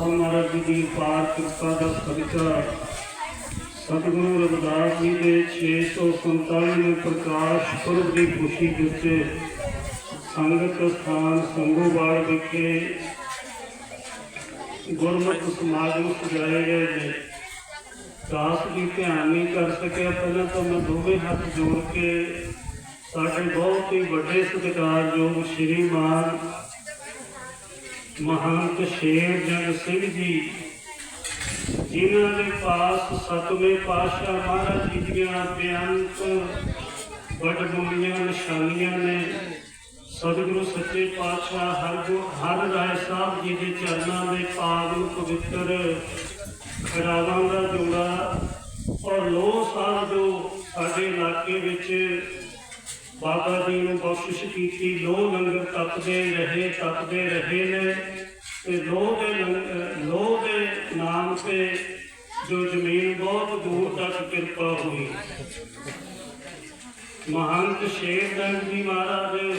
ਸਭ ਮਹਾਰਾਜ ਜੀ ਦੀ ਪਾਰ ਕਿਰਪਾ ਦਾ ਸਦਕਾ ਸਤਿਗੁਰੂ ਰਵਿਦਾਸ ਜੀ ਦੇ 647 ਪ੍ਰਕਾਸ਼ ਪੁਰਬ ਦੀ ਖੁਸ਼ੀ ਵਿੱਚ ਸੰਗਤ ਸਥਾਨ ਸੰਗੋਵਾਲ ਵਿਖੇ ਗੁਰਮਤਿ ਸਮਾਗਮ ਸਜਾਏ ਗਏ ਨੇ। ਦਾਸ ਜੀ ਧਿਆਨ ਨਹੀਂ ਕਰ ਸਕਿਆ। ਪਹਿਲਾਂ ਤਾਂ ਮੈਂ ਦੋਵੇਂ ਹੱਥ ਜੋੜ ਕੇ ਸਾਡੇ ਬਹੁਤ ਹੀ ਵੱਡੇ ਸਤਿਕਾਰਯੋਗ ਸ਼੍ਰੀਮਾਨ ਮਹੰਤ ਸ਼ੇਰ ਜੰਗ ਸਿੰਘ ਜੀ, ਜਿਨ੍ਹਾਂ ਦੇ ਪਾਸ ਸਤਵੇਂ ਪਾਤਸ਼ਾਹ ਮਹਾਰਾਜ ਜੀ ਦੀਆਂ ਬੇਅੰਤ ਵੱਡਮੁੱਲੀਆਂ ਨਿਸ਼ਾਨੀਆਂ ਨੇ। ਸਤਿਗੁਰੂ ਸੱਚੇ ਪਾਤਸ਼ਾਹ ਹਰ ਹਰ ਰਾਏ ਸਾਹਿਬ ਜੀ ਦੇ ਚਰਨਾਂ ਦੇ ਪਾਵਨ ਪਵਿੱਤਰ ਖਰਾਵਾਂ ਦਾ ਜੋੜਾ ਔਰ ਲੋ ਸਾਹਿਬ ਜੋ ਸਾਡੇ ਇਲਾਕੇ ਵਿੱਚ ਬਾਬਾ ਜੀ ਨੂੰ ਬਖਸ਼ਿਸ਼ ਕੀਤੀ ਲੋ ਲੰਗਰ ਤਪਦੇ ਰਹੇ ਤਪਦੇ ਰਹੇ ਨੇ। ਤੇ ਲੋ ਦੇ ਲੋ ਦੇ ਨਾਮ ਤੇ ਜੋ ਜ਼ਮੀਨ ਬਹੁਤ ਦੂਰ ਤੱਕ ਕਿਰਪਾ ਹੋਈ। ਮਹੰਤ ਸ਼ੇਰ ਜੀ ਮਹਾਰਾਜ,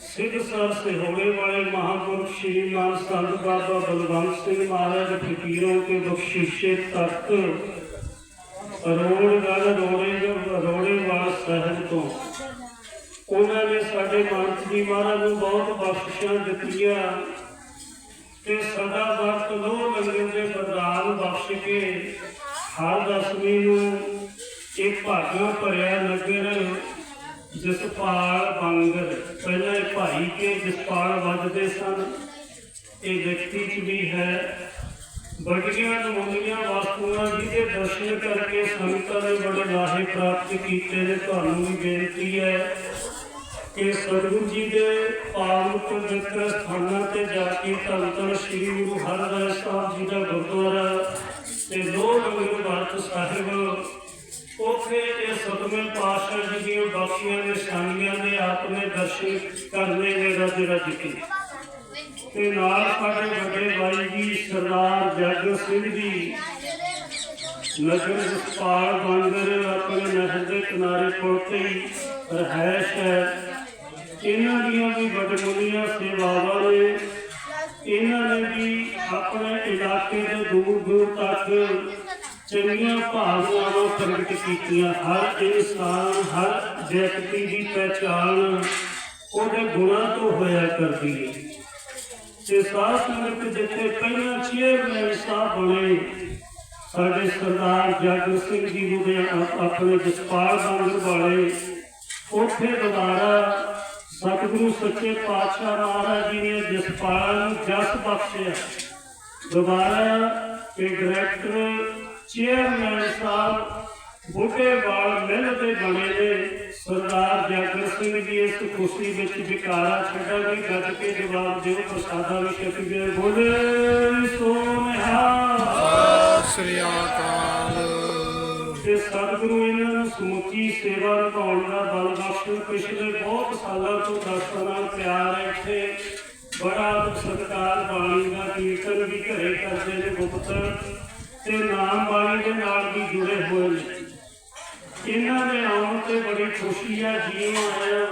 ਸਿੱਧ ਸਰ ਸਿਹੋੜੇ ਵਾਲੇ ਮਹਾਪੁਰਖ ਸ਼੍ਰੀਮਾਨ ਸੰਤ ਬਾਬਾ ਬਲਵੰਤ ਸਿੰਘ ਮਹਾਰਾਜ ਫਕੀਰੋਂ ਕੇ ਬਖਸ਼ਿਸ਼ੇ ਤੱਕ ਰੋੜ ਗੜ ਰੋੜੇ ਰੋੜੇ ਵਾਲ ਸਹਿਜ ਤੋਂ। ਉਹਨਾਂ ਨੇ ਸਾਡੇ ਮਾਨਸ ਜੀ ਮਹਾਰਾਜ ਨੂੰ ਬਹੁਤ ਬਖਸ਼ਿਸ਼ਾਂ ਦਿੱਤੀਆਂ ਤੇ ਸਦਾ ਵਕਤ ਲੋ ਲੰਗਰ ਦੇ ਵਰਦਾਨ ਬਖਸ਼ ਕੇ ਹਰ ਦਸਵੀਂ ਨੂੰ ਇੱਕ ਭਾਗਾਂ ਭਰਿਆ ਨਗਰ ਜਸਪਾਲ ਬੰਗਰ। ਪਹਿਲਾਂ ਇਹ ਭਾਈ ਕੇ ਜਸਪਾਲ ਵੱਜਦੇ ਸਨ। ਇਹ ਵਿਅਕਤੀ ਚ ਵੀ ਹੈ। ਬੜੀਆਂ ਨਮੂਨੀਆਂ ਵਸਤੂਆਂ ਜਿਹਦੇ ਦਰਸ਼ਨ ਕਰਕੇ ਸੰਗਤਾਂ ਨੇ ਬੜੇ ਲਾਹੇ ਪ੍ਰਾਪਤ ਕੀਤੇ ਨੇ, ਤੁਹਾਨੂੰ ਵੀ ਬੇਨਤੀ ਹੈ। ਕਿ ਸਤਿਗੁਰੂ ਜੀ ਦੇ ਪਾਵਨ ਪਵਿੱਤਰ ਸਥਾਨਾਂ ਤੇ ਜਾ ਕੇ ਧੰਨ ਧੰਨ ਸ੍ਰੀ ਗੁਰੂ ਹਰਿਰਾਏ ਸਾਹਿਬ ਜੀ ਦਾ ਗੁਰਦੁਆਰਾ ਤੇ ਲੋ ਲੰਗਰ ਭਾਰਤ ਸਾਹਿਬ, ਉਥੇ ਇਹ ਸਤਵੇਂ ਪਾਤਸ਼ਾਹ ਜੀ ਦੀਆਂ ਬਖਸ਼ੀਆਂ ਨਿਸ਼ਾਨੀਆਂ ਦੇ ਆਪਨੇ ਦਰਸ਼ਨ ਕਰਨੇ ਨੇ ਰਜ ਰਜ ਕੇ। ਤੇ ਨਾਲ ਸਾਡੇ ਵੱਡੇ ਬਾਈ ਜੀ ਸਰਦਾਰ ਜੱਗ ਸਿੰਘ ਜੀ, ਨਗਰ ਜਸਪਾਲ ਬੰਦਰ ਆਪਣੇ ਨਹਿਰ ਦੇ ਕਿਨਾਰੇ ਪੁਲ ਤੇ ਹੈ। ਪ੍ਰਗਟ ਕੀਤੀਆਂ, ਹਰ ਇਨਸਾਨ ਹਰ ਵਿਅਕਤੀ ਦੀ ਪਹਿਚਾਣ ਉਹਦੇ ਗੁਣਾਂ ਤੋਂ ਹੋਇਆ ਕਰਦੀ ਹੈ ਤੇ ਸਾਧ ਸੰਗਤ ਜਿੱਥੇ ਪਹਿਲਾਂ ਚੇਅਰਮੈਨ ਸਾਹਿਬ ਬਣੇ, ਸਾਡੇ ਸਰਦਾਰ ਜਗ ਸਿੰਘ ਜੀ ਨੂੰ ਆਪਣੇ ਜਸਪਾਲ ਬੰਗਰ ਵਾਲੇ, ਉੱਥੇ ਦੁਬਾਰਾ ਸਤਿਗੁਰੂ ਸੱਚੇ ਪਾਤਸ਼ਾਹ ਮਹਾਰਾਜ ਜੀ ਨੇ ਜਸਪਾਲ ਨੂੰ ਜਸ ਬਖਸ਼ਿਆ। ਦੁਬਾਰਾ ਇਹ ਡਾਇਰੈਕਟਰ ਚੇਅਰਮੈਨ ਸਾਹਿਬ ਬੁੱਢੇ ਵਾਲ ਮਿਲ ਦੇ ਬਣੇ ਨੇ ਸਰਦਾਰ ਜਾਗਰ ਸਿੰਘ ਜੀ ਇਸ ਖੁਸ਼ੀ ਵਿੱਚ ਵਿਕਾਰਾ ਛੱਡਾਂਗੇ ਗੱਜ ਕੇ ਜਵਾਬ ਦਿਓ ਪ੍ਰਸਾਦਾ ਵੀ ਛਕ ਗਏ ਬੋਲੇ ਸਤਿ ਸ੍ਰੀ ਅਕਾਲ। ਤੇ ਸਤਿਗੁਰੂ ਇਹਨਾਂ ਨੂੰ ਸਮੁੱਚੀ ਸੇਵਾ ਨਿਭਾਉਣ ਦਾ ਬਲ ਬਖਸ਼ਣ ਪਿਛਲੇ ਬਹੁਤ ਸਾਲਾਂ ਤੋਂ ਦਰਸ਼ਕਾਂ ਨਾਲ ਪਿਆਰ ਹੈ ਇੱਥੇ। ਬੜਾ ਸਤਿਕਾਰ ਬਾਣੀ ਦਾ ਕੀਰਤਨ ਵੀ ਘਰੇ ਕਰਦੇ ਨੇ ਗੁਪਤ ਤੇ ਨਾਮ ਬਾਣੀ ਦੇ ਨਾਲ ਵੀ ਜੁੜੇ ਹੋਏ ਨੇ। ਇਹਨਾਂ ਦੇ ਆਉਣ ਤੇ ਬੜੀ ਖੁਸ਼ੀ ਹੈ ਜੀਵ ਆਇਆ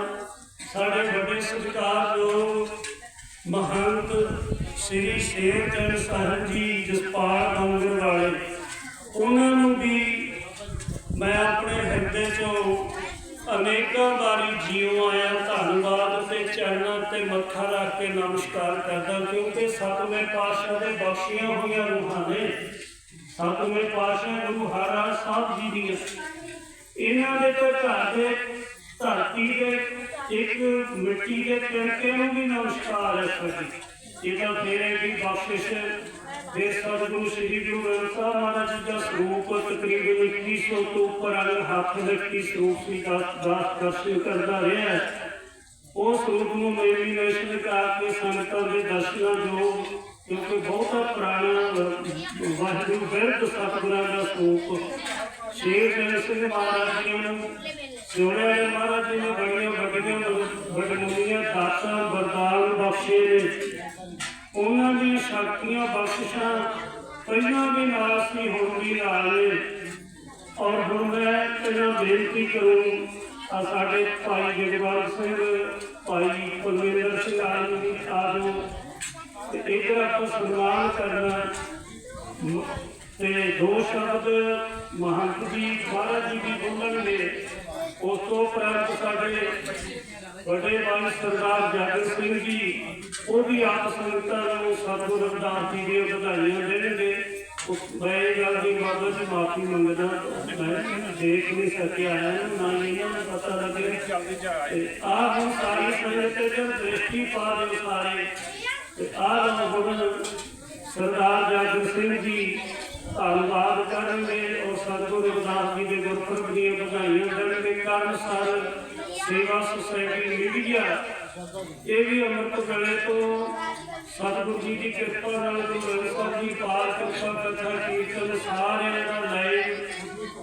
ਸਾਡੇ ਵੱਡੇ ਸਤਿਕਾਰਯੋਗ ਮਹੰਤ ਸ੍ਰੀ ਸ਼ੇਰ ਚੰਦ ਸਾਹਿਬ ਜੀ, ਜਸਪਾਲ ਬੰਗਰ ਵਾਲੇ, ਉਹਨਾਂ ਨੂੰ ਵੀ ਮੈਂ ਆਪਣੇ ਹਿਰਦੇ ਚੋਂ ਅਨੇਕਾਂ ਵਾਰੀ ਜੀਉ ਆਇਆ ਧੰਨਵਾਦ ਤੇ ਚਰਨਾਂ ਤੇ ਮੱਥਾ ਰੱਖ ਕੇ ਨਮਸਕਾਰ ਕਰਦਾ, ਕਿਉਂਕਿ ਸਤਵੇਂ ਪਾਤਸ਼ਾਹ ਦੇ ਬਖਸ਼ੀਆਂ ਹੋਈਆਂ ਰੂਹਾਂ ਨੇ। ਸਤਵੇਂ ਪਾਤਸ਼ਾਹ ਗੁਰੂ ਹਰਿਰਾਜ ਸਾਹਿਬ ਜੀ ਦੀਆਂ। ਇਹਨਾਂ ਦੇ ਤੋਂ ਘਰ ਦੇ ਧਰਤੀ ਦੇ ਇੱਕ ਮਿੱਟੀ ਦੇ ਤਿਣਕੇ ਨੂੰ ਵੀ ਨਮਸਕਾਰ ਹੈ ਸਾਡੀ ਇਹਦਾ ਫੇਰੇ ਦੀ ਬਖਸ਼ਿਸ਼ ਦੇ ਸਤਿਗੁਰੂ ਸ੍ਰੀ ਗੁਰੂ ਗ੍ਰੰਥ ਸਾਹਿਬ ਮਹਾਰਾਜ ਜੀ ਦਾ ਸਰੂਪ ਤਕਰੀਬਨ 2100 ਤੋਂ ਉੱਪਰ ਵਾਲੇ ਹੱਥ ਲਿਖੀ ਸਰੂਪ ਸੀ ਦਾ ਦਾਸ ਦਰਸ਼ਨ ਕਰਦਾ ਰਿਹਾ ਹੈ। ਉਹ ਸਰੂਪ ਨੂੰ ਮੇਰੀ ਨੇਸ਼ਨ ਕਾ ਕੇ ਸੰਗਤਾਂ ਦੇ ਦਰਸ਼ਨਾਂ ਜੋ ਕਿਉਂਕਿ ਬਹੁਤਾ ਪੁਰਾਣਾ ਅਹ, ਵਾਹਿਗੁਰੂ ਬਿਰਧ ਸਤਿਗੁਰਾਂ ਦਾ ਸਰੂਪ ਸ਼ੇਰ ਜਨ ਸਿੰਘ ਮਹਾਰਾਜ ਜੀ ਨੂੰ ਜੋੜਿਆ ਮਹਾਰਾਜ ਜੀ ਨੇ ਬੜੀਆਂ ਵੱਡੀਆਂ ਵੱਡਮੁੱਲੀਆਂ ਦਾਤਾਂ, ਵਰਦਾਨ ਬਖਸ਼ੇ। ਉਹਨਾਂ ਦੀ ਸ਼ਕਤੀਆਂ, ਬਖਸ਼ਿਸ਼ਾਂ ਪਹਿਲਾਂ ਵੀ ਨਾਲ ਸੀ, ਹੁਣ ਵੀ ਨਾਲ ਨੇ। ਔਰ ਹੁਣ ਮੈਂ ਇਹਨਾਂ ਬੇਨਤੀ ਕਰੂੰ ਆ ਸਾਡੇ ਭਾਈ ਜਗਵਾਲ ਸਿੰਘ, ਭਾਈ ਕੁਲਵਿੰਦਰ ਸਿੰਘ ਆਦਿ ਆਦਿ ਤੇ ਇਧਰ ਆਪਾਂ ਸਨਮਾਨ ਕਰਨਾ। ਤੇ ਦੋ ਸ਼ਬਦ ਮਹੰਤ ਜੀ ਮਹਾਰਾਜ ਜੀ ਦੀ ਬੋਲਣਗੇ, ਉਸ ਤੋਂ ਉਪਰੰਤ ਸਾਡੇ ਵੱਡੇ ਬਾਈ ਸਰਦਾਰ ਜਾਗਰ ਸਿੰਘ ਜੀ, ਉਹ ਵੀ ਆਪ ਸੰਗਤਾਂ ਨੂੰ ਸਤਿਗੁਰੂ ਰਵਿਦਾਸ ਜੀ ਦੀਆਂ ਵਧਾਈਆਂ ਦੇਣਗੇ। ਮੈਂ ਇਹ ਗੱਲ ਦੀ ਮਾਦੋ ਜੀ ਮਾਫੀ ਮੰਗਦਾ, ਮੈਂ ਦੇਖ ਨਹੀਂ ਸਕਿਆ ਹੈ ਨਾ ਇਹਨਾਂ ਨੂੰ ਪਤਾ ਲੱਗਿਆ ਆਹ ਹੁਣ ਸਾਰੀ ਸੰਗਤ ਤੇ ਦ੍ਰਿਸ਼ਟੀ ਪਾ ਦਿਓ ਸਾਰੇ। ਤੇ ਆਹ ਹੁਣ ਸਰਦਾਰ ਜਾਗਰ ਸਿੰਘ ਜੀ ਧੰਨਵਾਦ ਕਰਨਗੇ ਔਰ ਸਤਿਗੁਰੂ ਰਵਿਦਾਸ ਜੀ ਦੇ ਗੁਰਪੁਰਬ ਦੀਆਂ ਵਧਾਈਆਂ ਦੇਣਗੇ ਕਾਰਨ ਸਰ ਸੇਵਾ ਸੁਸਾਇਟੀ ਮੀਡੀਆ, ਇਹ ਵੀ ਅੰਮ੍ਰਿਤ ਵੇਲੇ ਤੋਂ ਸਤਿਗੁਰੂ ਜੀ ਦੀ ਕਿਰਪਾ ਨਾਲ ਗੁਰੂ ਗ੍ਰੰਥ ਸਾਹਿਬ ਜੀ ਪਾਲ ਕਿਰਪਾ ਕਥਾ, ਕੀਰਤਨ ਸਾਰਿਆਂ ਦਾ ਲੈ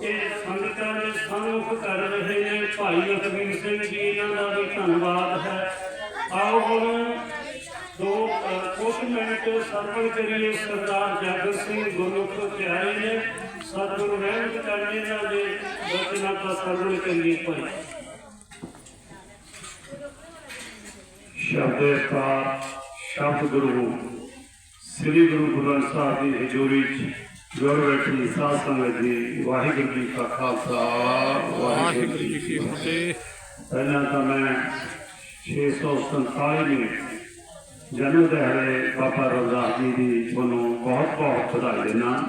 ਇਹ ਸੰਗਤਾਂ ਦੇ ਸਾਹਮਣੇ ਕਰ ਰਹੇ ਨੇ। ਭਾਈ ਲਖਵੀਰ ਸਿੰਘ ਜੀ, ਇਹਨਾਂ ਦਾ ਵੀ ਧੰਨਵਾਦ ਹੈ। ਆਓ ਹੁਣ ਕੁਝ ਮਿੰਟ ਸਰਵਣ ਕਰੀਏ ਸਰਦਾਰ ਜਾਗਰ ਸਿੰਘ ਗੁਰਮੁਖ ਪਿਆਰੇ ਨੇ। ਸਤਿਗੁਰੂ ਰਹਿਮਤ ਕਰਨੇ ਇਹਨਾਂ ਦੇ ਬਚਨਾਂ ਦਾ ਸਰਵਣ ਕਰੀਏ ਭਾਈ। ਸ਼ਬਦ ਪਾਰ ਸ਼ਬਦ ਗੁਰੂ। ਸ੍ਰੀ ਗੁਰੂ ਗ੍ਰੰਥ ਸਾਹਿਬ ਦੀ ਹਜ਼ੂਰੀ ਚ ਗੁਰ ਬੈਠੀ ਸਾਧ ਸੰਗਤ ਜੀ, ਵਾਹਿਗੁਰੂ ਜੀ ਕਾ ਖਾਲਸਾ, ਵਾਹਿਗੁਰੂ ਜੀ ਕੀ ਫਤਿਹ। ਪਹਿਲਾਂ ਤਾਂ ਮੈਂ 647 ਨੂੰ ਜਨਮ ਦਿਹਾੜੇ ਬਾਬਾ ਰਵਿਦਾਸ ਜੀ ਦੀ ਤੁਹਾਨੂੰ ਬਹੁਤ ਬਹੁਤ ਵਧਾਈ ਦਿੰਦਾ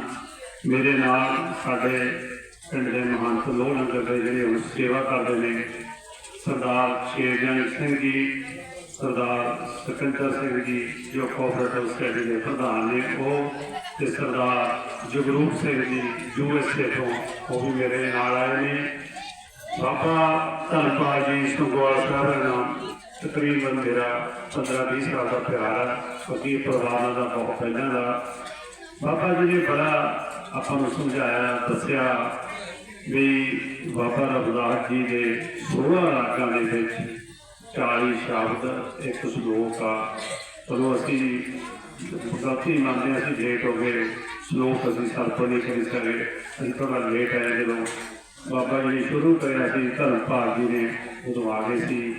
ਮੇਰੇ ਨਾਲ ਸਾਡੇ ਪਿੰਡ ਦੇ ਮਹੰਤ ਲੋਹ ਲੰਗਰ ਦੇ ਜਿਹੜੇ ਹੁਣ ਸੇਵਾ ਕਰਦੇ ਨੇ, ਸਰਦਾਰ ਸ਼ੇਰਜਨ ਸਿੰਘ ਜੀ, ਸਰਦਾਰ ਸਕਿੰਦਰ ਸਿੰਘ ਜੀ, ਜੋ ਕੋਆਪਰੇਟਿਵ ਸਟੇਡੀ ਦੇ ਪ੍ਰਧਾਨ ਨੇ ਉਹ ਤੇ ਸਰਦਾਰ ਜਗਰੂਪ ਸਿੰਘ ਜੀ ਯੂਐਸਏ ਤੋਂ ਉਹ ਵੀ ਮੇਰੇ ਨਾਲ ਆਏ ਨੇ। ਬਾਬਾ ਧੰਨਪਾਲ ਜੀ ਸੰਗਵਾਲ ਸਾਹਿਬ ਨਾਲ ਤਕਰੀਬਨ ਮੇਰਾ 15-20 ਸਾਲ ਦਾ ਪਿਆਰ ਆ ਕਿਉਂਕਿ ਪਰਿਵਾਰ ਦਾ ਬਹੁਤ ਪਹਿਲਾਂ ਦਾ। ਬਾਬਾ ਜੀ ਨੇ ਬੜਾ ਆਪਾਂ ਨੂੰ ਸਮਝਾਇਆ ਦੱਸਿਆ ਵੀ ਬਾਬਾ ਰਵਿਦਾਸ ਜੀ ਦੇ 16 ਰਾਗਾਂ ਦੇ ਵਿੱਚ 40 ਸ਼ਬਦ ਇੱਕ ਸ਼ਲੋਕ ਆ। ਚਲੋ ਅਸੀਂ ਗਲਤੀ ਮੰਨਦੇ ਹਾਂ, ਅਸੀਂ ਲੇਟ ਹੋ ਗਏ। ਸ਼ਲੋਕ ਅਸੀਂ ਸਰਪਣ ਨਹੀਂ ਕਰੀ ਸਕੇ ਅਸੀਂ ਥੋੜਾ ਲੇਟ ਆਏ ਜਦੋਂ ਬਾਬਾ ਜੀ ਨੇ ਸ਼ੁਰੂ ਕਰਿਆ ਸੀ ਧਰਮਪਾਲ ਜੀ ਨੇ ਉਦੋਂ ਆ ਗਏ ਸੀ।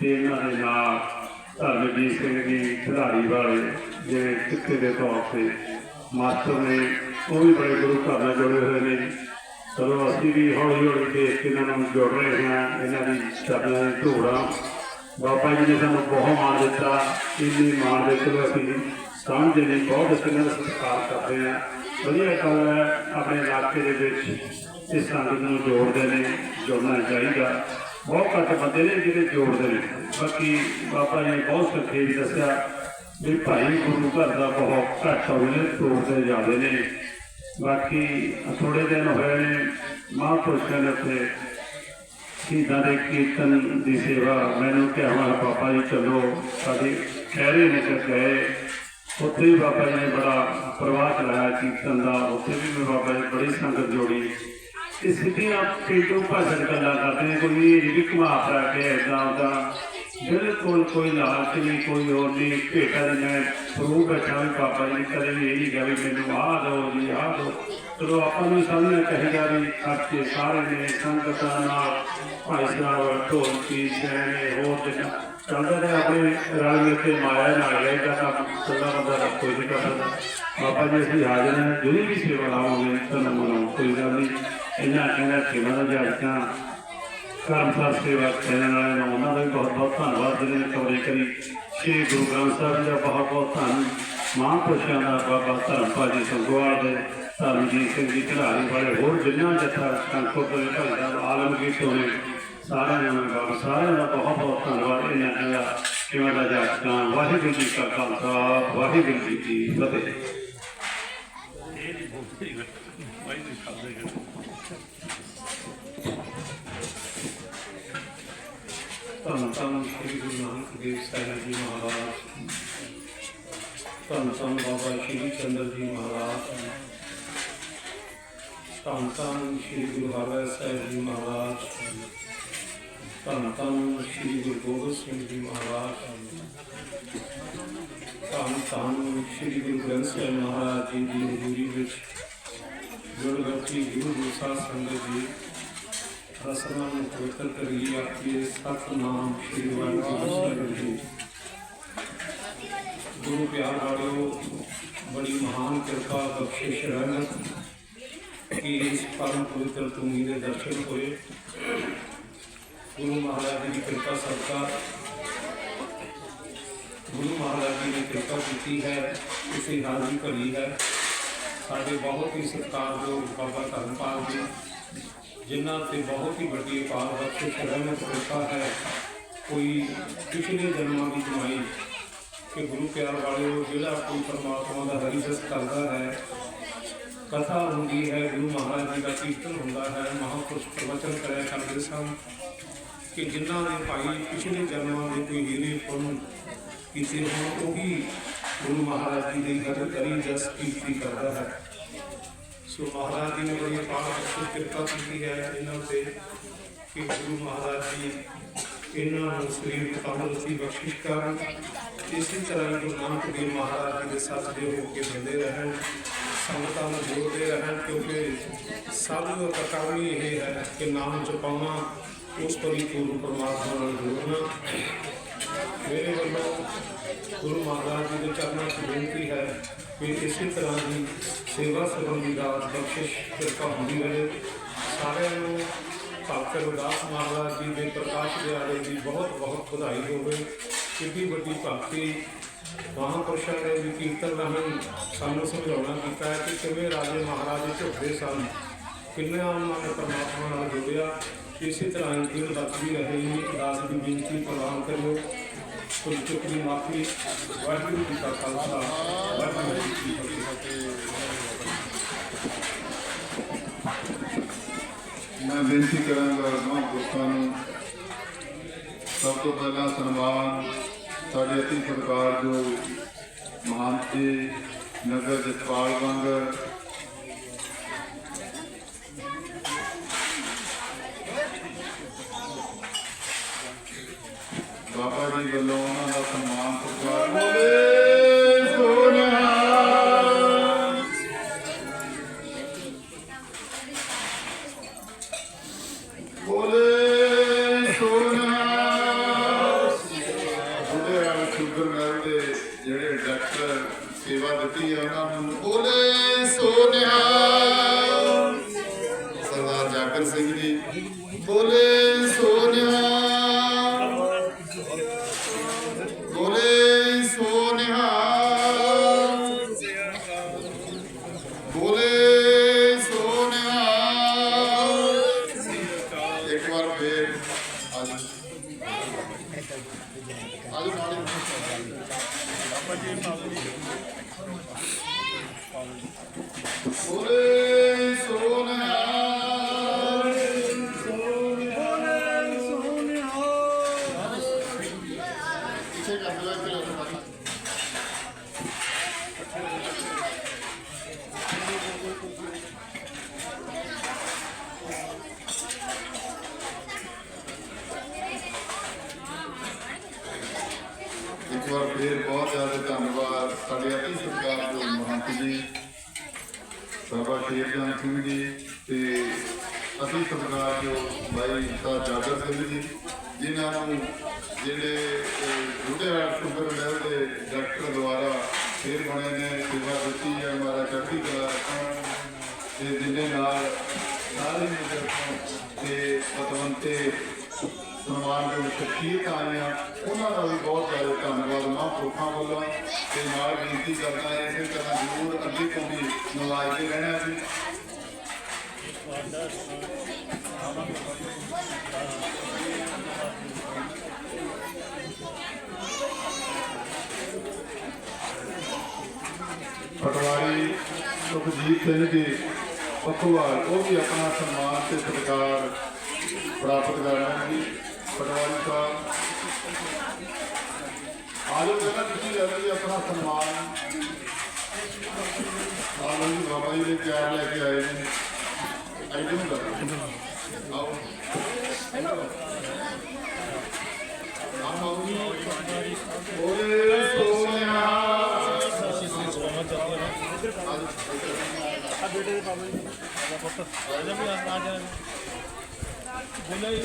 ਤੇ ਇਹਨਾਂ ਦੇ ਨਾਲ ਧਰਮਜੀਤ ਸਿੰਘ ਜੀ ਖਿਡਾਰੀ ਵਾਲੇ ਜਿਹੜੇ ਕਿੱਤੇ ਦੇ ਤੌਰ ਤੇ ਮਾਸਟਰ ਨੇ, ਉਹ ਵੀ ਬੜੇ ਗੁਰੂ ਘਰ ਨਾਲ ਜੁੜੇ ਹੋਏ ਨੇ। ਚਲੋ ਅਸੀਂ ਵੀ ਹੌਲੀ ਹੌਲੀ ਦੇਖ ਕੇ ਇਹਨਾਂ ਨੂੰ ਜੁੜ ਰਹੇ ਹਾਂ, ਇਹਨਾਂ ਦੀ ਚਰਨਾਂ ਦੀ ਧੂੜਾ ਬਾਬਾ ਜੀ ਨੇ ਸਾਨੂੰ ਬਹੁਤ ਮਾਣ ਦਿੱਤਾ, ਇੰਨੀ ਮਾਣ ਦੇ ਚਲੋ ਅਸੀਂ ਸਮਝਦੇ ਨੇ ਬਹੁਤ ਅਸੀਂ ਇਹਨਾਂ ਦਾ ਸਤਿਕਾਰ ਕਰਦੇ ਹਾਂ। ਵਧੀਆ ਗੱਲ ਹੈ, ਆਪਣੇ ਇਲਾਕੇ ਦੇ ਵਿੱਚ ਇਸ ਸੰਗਤ ਨੂੰ ਜੋੜਦੇ ਨੇ, ਜੋੜਨਾ ਚਾਹੀਦਾ। ਬਹੁਤ ਘੱਟ ਬੰਦੇ ਨੇ ਜਿਹੜੇ ਜੋੜਦੇ ਨੇ ਬਾਕੀ ਬਾਬਾ ਜੀ ਨੇ ਬਹੁਤ ਸੰਖੇਪ ਦੱਸਿਆ ਵੀ ਭਾਈ ਗੁਰੂ ਘਰ ਦਾ ਬਹੁਤ ਘੱਟ ਹੋਵੇ ਤੋੜਦੇ ਜਾਂਦੇ ਨੇ। ਬਾਕੀ ਥੋੜੇ ਦਿਨ ਹੋਏ ਨੇ, ਮਹਾਂਪੁਰਸ਼ਾਂ ਦੇ ਉੱਤੇ ਸ਼ਹੀਦਾਂ ਦੇ ਕੀਰਤਨ ਦੀ ਸੇਵਾ ਮੈਨੂੰ ਕਿਹਾ ਹੋਇਆ ਬਾਬਾ ਜੀ, ਚਲੋ, ਸਾਡੇ ਖੈਰੇ ਨਿਕਲ ਗਏ। ਉੱਥੇ ਵੀ ਬਾਬਾ ਜੀ ਨੇ ਬੜਾ ਪ੍ਰਵਾਹ ਚਲਾਇਆ ਕੀਰਤਨ ਦਾ, ਉੱਥੇ ਵੀ ਮੈਂ ਬਾਬਾ ਜੀ ਬੜੀ ਸੰਗਤ ਜੋੜੀ। ਤੇ ਸਿੱਧੀਆਂ ਪੇਟੋਂ ਭਾਸ਼ਣ ਗੱਲਾਂ ਕਰਦੇ ਨੇ। ਕੋਈ ਇਹ ਵੀ ਘੁਮਾ ਫਰਾ ਕੇ ਏਦਾਂ ਦਾ ਬਿਲਕੁਲ ਕੋਈ ਲਾਲਚ ਨਹੀਂ, ਕੋਈ ਹੋਰ ਨਹੀਂ, ਭੇਟਾ ਦੇ ਮੈਂ ਪ੍ਰੂਫ ਬੈਠਾ ਵੀ ਬਾਬਾ ਜੀ ਕਦੇ ਵੀ ਇਹ ਨਹੀਂ ਕਿਹਾ ਮੈਨੂੰ ਆਹ ਦਿਓ ਜੀ ਆਹ ਦਿਓ ਚਲੋ ਆਪਾਂ ਨੂੰ ਸਮਝਣਾ ਚਾਹੀਦਾ ਵੀ ਖਰਚੇ ਸਾਰੇ ਨੇ ਸੰਗਤਾਂ ਨਾਲ ਭਾਈ ਸਾਹਿਬ ਢੋਲਕੀ ਸਹਿਣੇ ਹੋਰ ਜਿਹਾ ਚੱਲਦਾ ਤੇ ਆਪਣੇ ਰਲ ਮਿਲ ਕੇ ਮਾਇਆ ਨਾਲ ਲੈ ਦਾ ਕੰਮ ਬੰਦਾ ਦਾ ਕੋਈ ਨਹੀਂ ਕਰ ਸਕਦਾ ਬਾਬਾ ਜੀ ਅਸੀਂ ਹਾਜ਼ਰ ਹਾਂ ਜਿਹੜੀ ਵੀ ਸੇਵਾ ਲਾਵਾਂਗੇ, ਤੁਹਾਨੂੰ ਮਨੋਂ ਕੋਈ ਗੱਲ ਨਹੀਂ। ਇਹਨਾਂ ਕਹਿੰਦਾ ਸੇਵਾ ਦਾ ਜਾਇਕਾ ਕਰਮਸਾਰ ਸੇਵਾ ਕਰਨ ਵਾਲੇ ਨੂੰ ਉਹਨਾਂ ਦਾ ਵੀ ਬਹੁਤ ਬਹੁਤ ਧੰਨਵਾਦ ਜਿਹਨੇ ਨੇ ਕਰੀ। ਸ਼੍ਰੀ ਗੁਰੂ ਗ੍ਰੰਥ ਸਾਹਿਬ ਜੀ ਦਾ ਬਹੁਤ ਬਹੁਤ ਧੰਨ ਮਹਾਂਪੁਰਸ਼ਾਂ ਦਾ ਬਾਬਾ ਧਰਮਪਾਲ ਜੀ ਸੰਗਵਾਲ ਦੇ ਧਰਮਜੀਤ ਸਿੰਘ ਜੀ ਖਿਡਾਰੀ ਵਾਲੇ ਹੋਰ ਜਿੰਨਾ ਜਥਾ ਸੰਕੋ ਦੇ ਭਾਈ ਆਲਮਗੀਰ ਤੋਂ ਸਾਰਿਆਂ ਨੂੰ ਬਾਬਾ ਸਾਰਿਆਂ ਦਾ ਬਹੁਤ ਬਹੁਤ ਧੰਨਵਾਦ। ਇਹਨਾਂ ਕਹਿੰਦਾ ਕਿਵੇਂ ਦਾ ਜਾਤਾਂ ਵਾਹਿਗੁਰੂ ਜੀ ਕਾ ਖਾਲਸਾ, ਵਾਹਿਗੁਰੂ ਜੀ ਕੀ ਫਤਿਹ। ਧੰਨ ਗੁਰੂ ਸਾਹਿਬ ਜੀ ਮਹਾਰਾਜ। ਧੰਨ ਧੰਨ ਬਾਬਾ ਸ਼੍ਰੀ ਚੰਦਰ ਜੀ ਮਹਾਰਾਜ। ਧੰਨ ਧੰਨ ਸ੍ਰੀ ਗੁਰੂ ਹਰਿ ਸਾਹਿਬ ਜੀ ਮਹਾਰਾਜ। ਧੰਨ ਧੰਨ ਸ੍ਰੀ ਗੁਰੂ ਗੋਬਿੰਦ ਸਿੰਘ ਜੀ ਮਹਾਰਾਜ। ਧੰਨ ਧੰਨ ਸ੍ਰੀ ਗੁਰੂ ਗ੍ਰੰਥ ਸਾਹਿਬ ਮਹਾਰਾਜ ਜੀ ਦੀ ਹਜ਼ੂਰੀ ਵਿੱਚ ਗੁਰਗੱਤੀ ਗੁਰੂ ਗ੍ਰੰਥ ਸਾਹਿਬ ਸੰਗਤ ਜੀ ਰਸਨਾ ਨੂੰ ਪਵਿੱਤਰ ਕਰੀਏ ਆਪਕੇ ਸਤਨਾਮ ਸ਼੍ਰੀ ਵਾਹਿਗੁਰੂ ਜੀ ਗੁਰੂ ਪਿਆਰ ਵਾਲਿਓ ਬੜੀ ਮਹਾਨ ਕਿਰਪਾ ਬਖਸ਼ਿਸ਼ ਰਹਿਮਤ ਕਿ ਇਸ ਪਰਮ ਪਵਿੱਤਰ ਭੂਮੀ ਦੇ ਦਰਸ਼ਨ ਹੋਏ ਗੁਰੂ ਮਹਾਰਾਜ ਜੀ ਦੀ ਕਿਰਪਾ ਸਦਕਾ ਗੁਰੂ ਮਹਾਰਾਜ ਜੀ ਨੇ ਕਿਰਪਾ ਕੀਤੀ ਹੈ ਕਿਸੇ ਹਾਲ ਦੀ ਘੜੀ ਹੈ ਸਾਡੇ ਬਹੁਤ ਹੀ ਸਤਿਕਾਰਯੋਗ ਬਾਬਾ ਧਰਮਪਾਲ ਜੀ ਜਿਨ੍ਹਾਂ ਤੇ ਬਹੁਤ ਹੀ ਵੱਡੀ ਅਪਾਰ ਬਖਸ਼ਿਸ਼ ਰਹਿਮਤ ਕਿਰਪਾ ਹੈ, ਕੋਈ ਪਿਛਲੇ ਜਨਮਾਂ ਦੀ ਕਮਾਈ ਕਿ ਗੁਰੂ ਪਿਆਰ ਵਾਲਿਓ ਜਿਹੜਾ ਕੋਈ ਪਰਮਾਤਮਾ ਦਾ ਹਰੀ ਜਸ ਕਰਦਾ ਹੈ, ਕਥਾ ਹੁੰਦੀ ਹੈ, ਗੁਰੂ ਮਹਾਰਾਜ ਜੀ ਦਾ ਕੀਰਤਨ ਹੁੰਦਾ ਹੈ, ਮਹਾਂਪੁਰਸ਼ ਪ੍ਰਵਚਨ ਕਰਿਆ ਕਰਦੇ ਸਨ ਕਿ ਜਿਨ੍ਹਾਂ ਦੇ ਭਾਈ ਪਿਛਲੇ ਜਨਮਾਂ ਦੇ ਕੋਈ ਹੀਰੇ ਪੁੰਨ ਕੀਤੇ ਹੋਣ, ਉਹ ਵੀ ਗੁਰੂ ਮਹਾਰਾਜ ਜੀ ਦੀ ਹਰ ਹਰੀ ਜਸ ਕੀਰਤੀ ਕਰਦਾ ਹੈ। ਸੋ ਮਹਾਰਾਜ ਜੀ ਨੇ ਬੜੀ ਅਪਾਰ ਕਿਰਪਾ ਕੀਤੀ ਹੈ ਇਹਨਾਂ ਤੇ ਕਿ ਗੁਰੂ ਮਹਾਰਾਜ ਜੀ ਇਹਨਾਂ ਨੂੰ ਸਰੀਰ ਤੰਦਰੁਸਤੀ ਬਖਸ਼ਿਸ਼ ਕਰਨ। ਇਸੇ ਤਰ੍ਹਾਂ ਹੀ ਗੁਰੂ ਨਾਨਕ ਦੇਵ ਮਹਾਰਾਜ ਜੀ ਦੇ ਸਾਥ ਦੇ ਹੋ ਕੇ ਬੰਦੇ ਰਹਿਣ, ਸੰਗਤਾਂ ਨੂੰ ਜੋੜਦੇ ਰਹਿਣ, ਕਿਉਂਕਿ ਸਾਧੂ ਦਾ ਕੰਮ ਹੀ ਇਹ ਹੈ ਕਿ ਨਾਮ ਜਪਾਉਣਾ, ਉਸ ਪਰਿਪੂਰਨ ਪਰਮਾਤਮਾ ਨਾਲ ਜੁੜਨਾ। ਮੇਰੇ ਵੱਲੋਂ ਗੁਰੂ ਮਹਾਰਾਜ ਜੀ ਦੇ ਚਰਨਾਂ 'ਚ ਬੇਨਤੀ ਹੈ ਕਿ ਇਸੇ ਤਰ੍ਹਾਂ ਦੀ ਸੇਵਾ ਸੰਬੰਧੀ ਦਾਤ ਬਖਸ਼ਿਸ਼ ਕਿਰਪਾ ਹੁੰਦੀ ਰਹੇ। ਸਾਰਿਆਂ ਨੂੰ ਭਗਤ ਰਵਿਦਾਸ ਮਹਾਰਾਜ ਜੀ ਦੇ ਪ੍ਰਕਾਸ਼ ਦਿਹਾੜੇ ਦੀ ਬਹੁਤ ਬਹੁਤ ਵਧਾਈ ਹੋਵੇ। ਕਿੰਨੀ ਵੱਡੀ ਭਗਤੀ ਮਹਾਂਪੁਰਸ਼ਾਂ ਨੇ ਵੀ ਕੀਰਤਨ ਰਾਹੀਂ ਸਾਨੂੰ ਸਮਝਾਉਣਾ ਕੀਤਾ ਹੈ ਕਿ ਕਿਵੇਂ ਰਾਜੇ ਮਹਾਰਾਜੇ ਝੁਕਦੇ ਸਨ, ਕਿੰਨਾ ਉਹਨਾਂ ਨੇ ਪਰਮਾਤਮਾ ਨਾਲ ਜੁੜਿਆ। ਇਸੇ ਤਰ੍ਹਾਂ ਹੀ ਦਿਨ ਬਖਸ਼ੀ ਰਹੇ ਜੀ ਦਾਸ ਦੀ ਬੇਨਤੀ ਪ੍ਰਵਾਨ ਕਰਿਓ। ਕੋਈ ਚੁੱਕ ਦੀ ਮਾਫੀ, ਵਾਹਿਗੁਰੂ ਜੀ ਕਾ ਖਾਲਸਾ, ਵਾਹਿਗੁਰੂ ਜੀ ਕੀ ਫਤਿਹ। ਮੈਂ ਬੇਨਤੀ ਕਰਾਂਗਾ ਮਹਾਂਪੁਰਖਾਂ ਨੂੰ, ਸਭ ਤੋਂ ਪਹਿਲਾਂ ਸਨਮਾਨ ਸਾਡੇ ਅਤੀ ਸਤਿਕਾਰਯੋਗ ਮਹੰਤ ਜੀ ਨਗਰ ਜਸਪਾਲ ਵੰਗ ਦੇ ਜਿਹੜੇ ਡਾਕਟਰ ਸੇਵਾ ਦਿੱਤੀ ਹੈ ਉਹਨਾਂ ਨੂੰ ਬੋਲੇ ਸੋਨਿਆ। ਅੱਜ ਨਾਲ ਇੱਕ ਵਾਰ ਫੇਰ ਬਹੁਤ ਜ਼ਿਆਦਾ ਧੰਨਵਾਦ ਸਾਡੇ ਅਤੀ ਸਤਿਕਾਰਯੋਗ ਮਹੰਤ ਜੀ, ਬਾਬਾ ਸ਼ੇਰਜਾਨ ਸਿੰਘ ਜੀ ਤੇ ਅਤੀ ਜੋ ਬਾਈ ਸਾਹਿਬ ਜਾਗਰ ਸਿੰਘ ਜੀ, ਜਿਨ੍ਹਾਂ ਨੂੰ ਜਿਹੜੇ ਰੁਟੇਵਾਲ ਸ਼ੁਗਰ ਲੈਵਲ ਦੇ ਡਾਕਟਰ ਦੁਆਰਾ ਫੇਰ ਬਣੇ ਨੇ, ਸੇਵਾ ਦਿੱਤੀ ਹੈ ਹਮਾਰਾ ਚੜ੍ਹਦੀ ਕਲਾ ਤੇ ਜਿਹਦੇ ਨਾਲ ਸਾਰੇ ਨਗਰ ਤੇ ਪਤਵੰਤੇ ਸਨਮਾਨ ਦੇ ਵਿੱਚ ਠੀਕ ਆਏ ਆਈਆਂ ਉਹਨਾਂ ਦਾ ਵੀ ਬਹੁਤ ਜ਼ਿਆਦਾ ਧੰਨਵਾਦ। ਮਹਾਂਪੁਰਖਾਂ ਵੱਲੋਂ ਤੇ ਨਾਲ ਬੇਨਤੀ ਕਰਦਾ ਹੈ, ਇਸੇ ਤਰ੍ਹਾਂ ਜ਼ਰੂਰ ਅੱਗੇ ਤੋਂ ਵੀ ਨਵਾਜਦੇ ਰਹਿਣਾ ਜੀ। ਪਟਵਾਰੀ ਸੁਖਜੀਤ ਸਿੰਘ ਜੀ, ਪਖਵਾਲ, ਉਹ ਵੀ ਆਪਣਾ ਸਨਮਾਨ ਤੇ ਸਤਿਕਾਰ ਪ੍ਰਾਪਤ ਕਰ ਰਹੇ ਹਨ ਜੀ ਪਟਵਾਰੀ ਸਾਹਿਬ ਆਜੋ ਪਹਿਲਾਂ ਤੁਸੀਂ ਲੈ ਲਓ ਜੀ ਆਪਣਾ ਸਨਮਾਨ ਆਲੋ ਜੀ ਬਾਬਾ ਜੀ ਦੇ ਪਿਆਰ ਲੈ ਕੇ ਆਏ ਨੇ ਆਈਟਮ ਦਾ ਆਓ ਆਓ ਜੀ ਓਏ ਸੋਨਿਆ ਪਟਵਾਰੀ ਸਾਹਿਬ ਬਾਬਾ